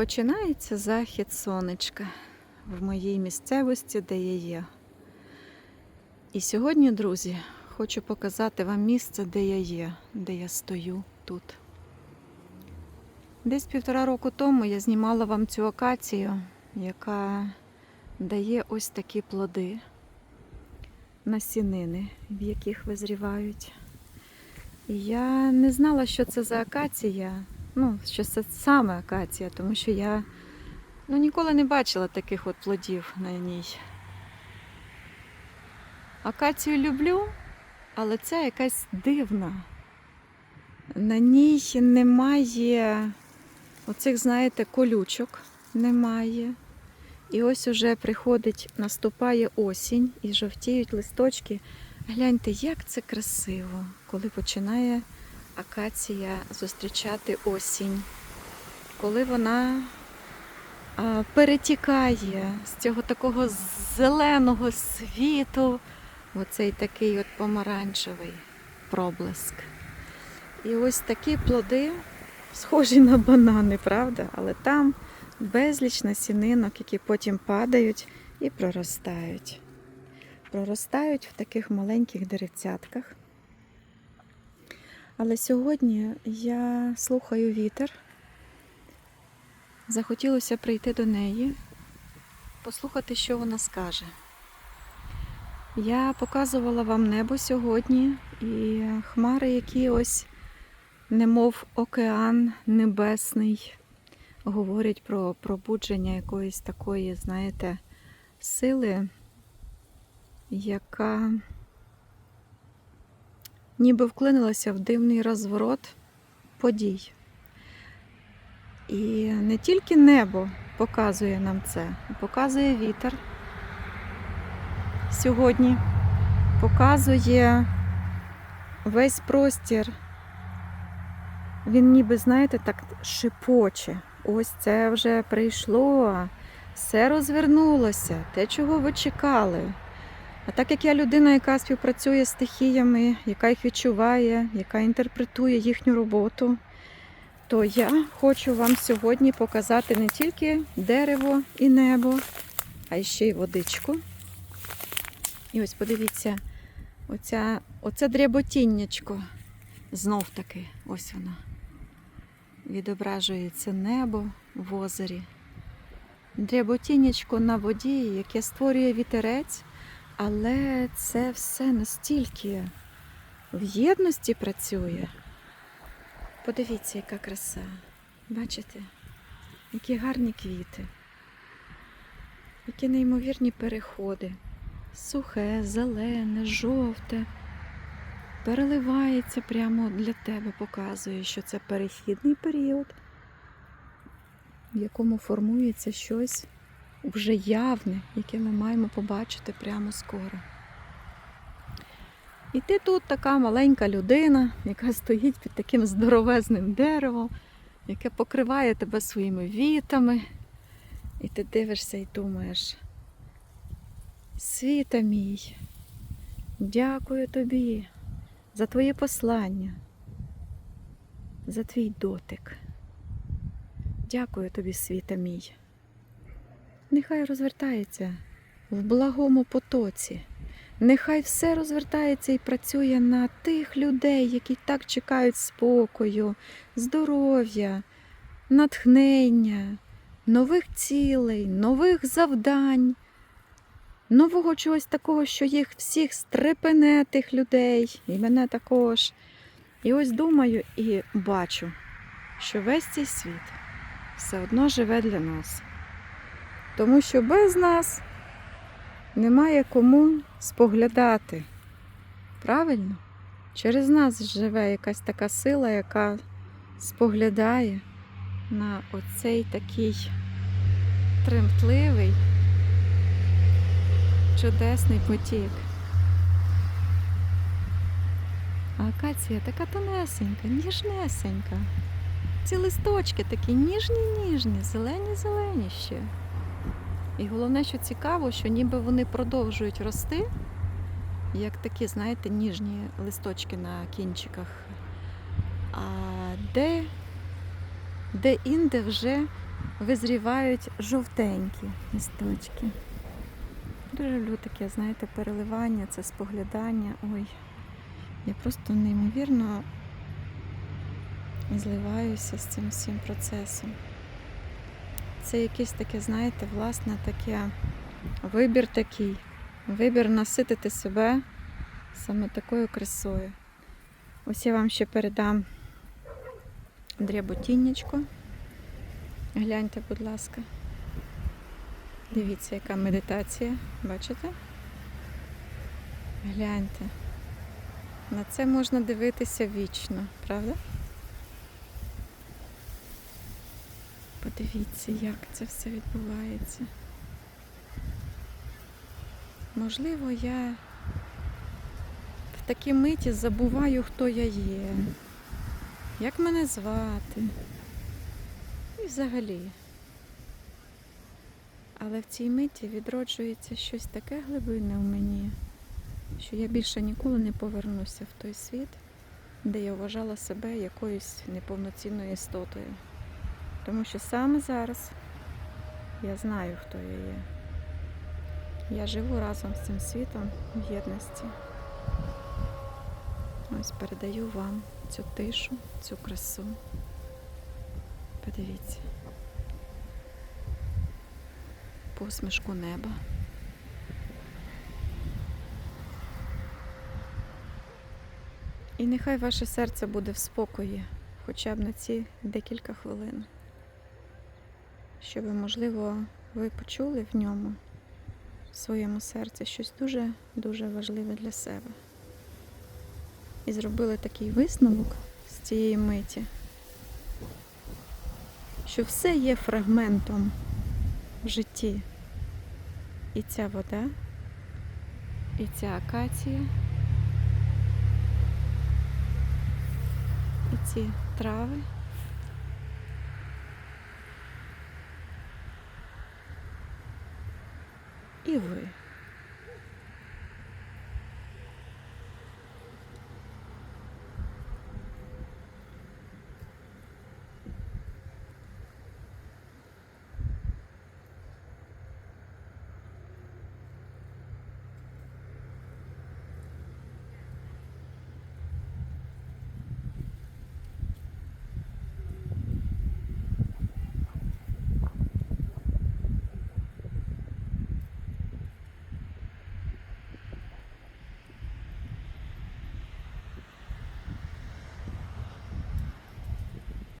Починається захід сонечка в моїй місцевості, де я є. І сьогодні, друзі, хочу показати вам місце, де я є, де я стою тут. Десь півтора року тому я знімала вам цю акацію, яка дає ось такі плоди насінини, в яких визрівають. Я не знала, що це за акація. Ну, що це саме акація, тому що я ну, ніколи не бачила таких от плодів на ній. Акацію люблю, але це якась дивна. На ній немає оцих, знаєте, колючок немає. І ось уже приходить, наступає осінь і жовтіють листочки. Гляньте, як це красиво, коли починає акація зустрічати осінь, коли вона перетікає з цього такого зеленого світу, оцей такий от помаранчевий проблиск. І ось такі плоди, схожі на банани, правда? Але там безліч насінинок, які потім падають і проростають. Проростають в таких маленьких деревцятках. Але сьогодні я слухаю вітер. Захотілося прийти до неї, послухати, що вона скаже. Я показувала вам небо сьогодні і хмари, які ось, немов океан небесний, говорять про пробудження якоїсь такої, знаєте, сили, яка ніби вклинилася в дивний розворот подій. І не тільки небо показує нам це, показує вітер сьогодні, показує весь простір. Він ніби, знаєте, так шипоче. Ось це вже прийшло, все розвернулося, те, чого ви чекали. А так як я людина, яка співпрацює з стихіями, яка їх відчуває, яка інтерпретує їхню роботу, то я хочу вам сьогодні показати не тільки дерево і небо, а ще й водичку. І ось подивіться, оця, оце дряботіннячко. Знов таки, ось воно. Відображується небо в озері. Дряботіннячко на воді, яке створює вітерець. Але це все настільки в єдності працює. Подивіться, яка краса. Бачите, які гарні квіти, які неймовірні переходи. Сухе, зелене, жовте. Переливається прямо для тебе, показує, що це перехідний період, в якому формується щось вже явне, яке ми маємо побачити прямо скоро. І ти тут така маленька людина, яка стоїть під таким здоровезним деревом, яке покриває тебе своїми вітами. І ти дивишся і думаєш, світа мій, дякую тобі за твоє послання, за твій дотик. Дякую тобі, світа мій. Нехай розвертається в благому потоці. Нехай все розвертається і працює на тих людей, які так чекають спокою, здоров'я, натхнення, нових цілей, нових завдань, нового чогось такого, що їх всіх стрепене тих людей, і мене також. І ось думаю і бачу, що весь цей світ все одно живе для нас. Тому що без нас немає кому споглядати. Правильно? Через нас живе якась така сила, яка споглядає на оцей такий тремтливий, чудесний потік. А акація така тонесенька, ніжнесенька. Ці листочки такі ніжні-ніжні, зелені-зелені ще. І головне, що цікаво, що ніби вони продовжують рости, як такі, знаєте, ніжні листочки на кінчиках. А де, де інде вже визрівають жовтенькі листочки. Дуже люблю таке, знаєте, переливання, це споглядання. Ой, я просто неймовірно зливаюся з цим всім процесом. Це якесь таке, знаєте, власне таке вибір такий. Вибір наситити себе саме такою красою. Ось я вам ще передам дряботіннячко. Гляньте, будь ласка. Дивіться, яка медитація. Бачите? Гляньте. На це можна дивитися вічно, правда? Подивіться, як це все відбувається. Можливо, я в такій миті забуваю, хто я є, як мене звати. І взагалі. Але в цій миті відроджується щось таке глибинне в мені, що я більше ніколи не повернуся в той світ, де я вважала себе якоюсь неповноцінною істотою. Тому що саме зараз я знаю, хто я є. Я живу разом з цим світом в єдності. Ось передаю вам цю тишу, цю красу. Подивіться. Посмішку неба. І нехай ваше серце буде в спокої хоча б на ці декілька хвилин. Щоб, можливо, ви почули в ньому, в своєму серці, щось дуже-дуже важливе для себе. І зробили такий висновок з цієї миті, що все є фрагментом в житті. І ця вода, і ця акація, і ці трави. І ви.